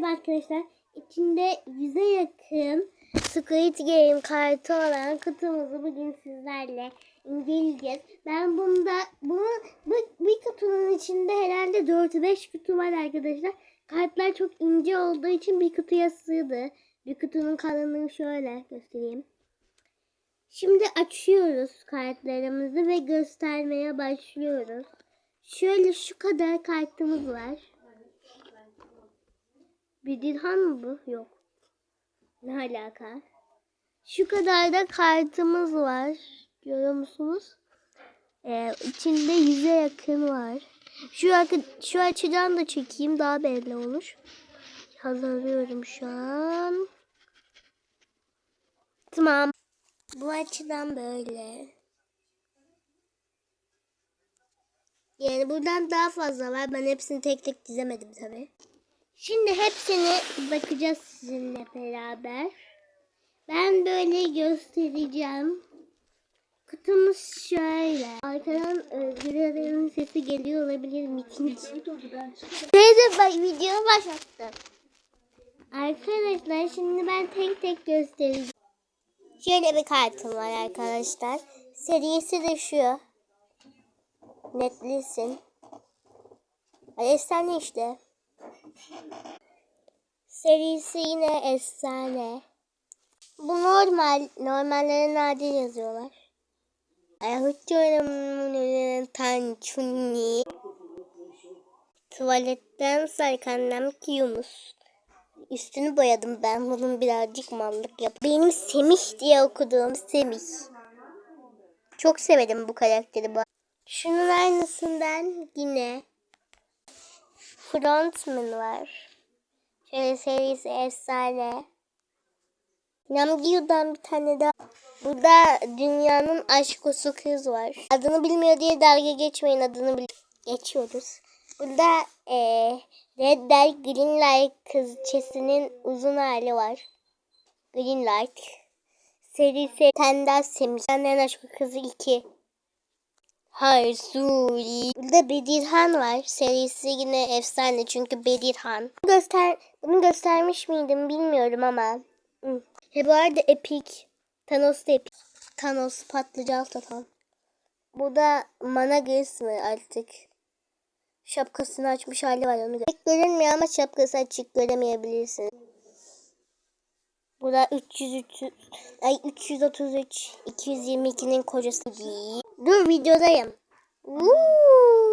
Merhaba arkadaşlar. İçinde yüze yakın Squid Game kartı olan kutumuzu bugün sizlerle inceleyeceğiz. Ben bunda bunu bu, bir kutunun içinde herhalde 4-5 kutu var arkadaşlar. Kartlar çok ince olduğu için bir kutuya sığdı. Bir kutunun kalınlığı şöyle göstereyim. Şimdi açıyoruz kartlarımızı ve göstermeye başlıyoruz. Şöyle şu kadar kartımız var. Bir dirhan mı bu? Yok. Ne alaka? Şu kadar da kartımız var. Görüyor musunuz? Ee, içinde yüze yakın var. Şu, şu açıdan da çekeyim daha belli olur. Hazırlıyorum şu an. Tamam. Bu açıdan böyle. Yani buradan daha fazla var. Ben hepsini tek tek dizemedim tabii. Şimdi hepsini bakacağız sizinle beraber. Ben böyle göstereceğim. Kutumuz şöyle. Arkadan Özgür sesi geliyor olabilir miting. Neyse bak videoyu başlattım. Arkadaşlar şimdi ben tek tek göstereceğim. Şöyle bir kartım var arkadaşlar. Serisi de şu. Netlisin. Ay, Efsane işte. Serisi yine efsane. Bu normal. Normalleri nadir yazıyorlar. Ayakçıyorum tançuni. Tuvaletten sarkannem kiyumus. Üstünü boyadım ben. Bunun birazcık mallık yap. Benim Semih diye okuduğum Semih. Çok severim bu karakteri. Şunun aynısından yine Frontman var. Şöyle serisi efsane. Namgiyu'dan bir tane daha. Burada dünyanın aşkosu kız var. Adını bilmiyor diye dalga geçmeyin adını bil geçiyoruz. Burada eee Red Light Green Light kızçesinin uzun hali var. Green Light. Serisi Tenda Semih. Senden aşkı kızı 2. Hayır Suri. Burada Bedirhan var. Serisi yine efsane çünkü Bedirhan. Göster bunu göstermiş miydim bilmiyorum ama. He bu arada Epic. Thanos da Epic. Thanos patlıcan satan. Bu da Managas mı artık? Şapkasını açmış hali var onu. Pek görünmüyor ama şapkası açık göremeyebilirsin. Bu da 303 ay 333 222'nin kocası değil. Dur videodayım. Uuu.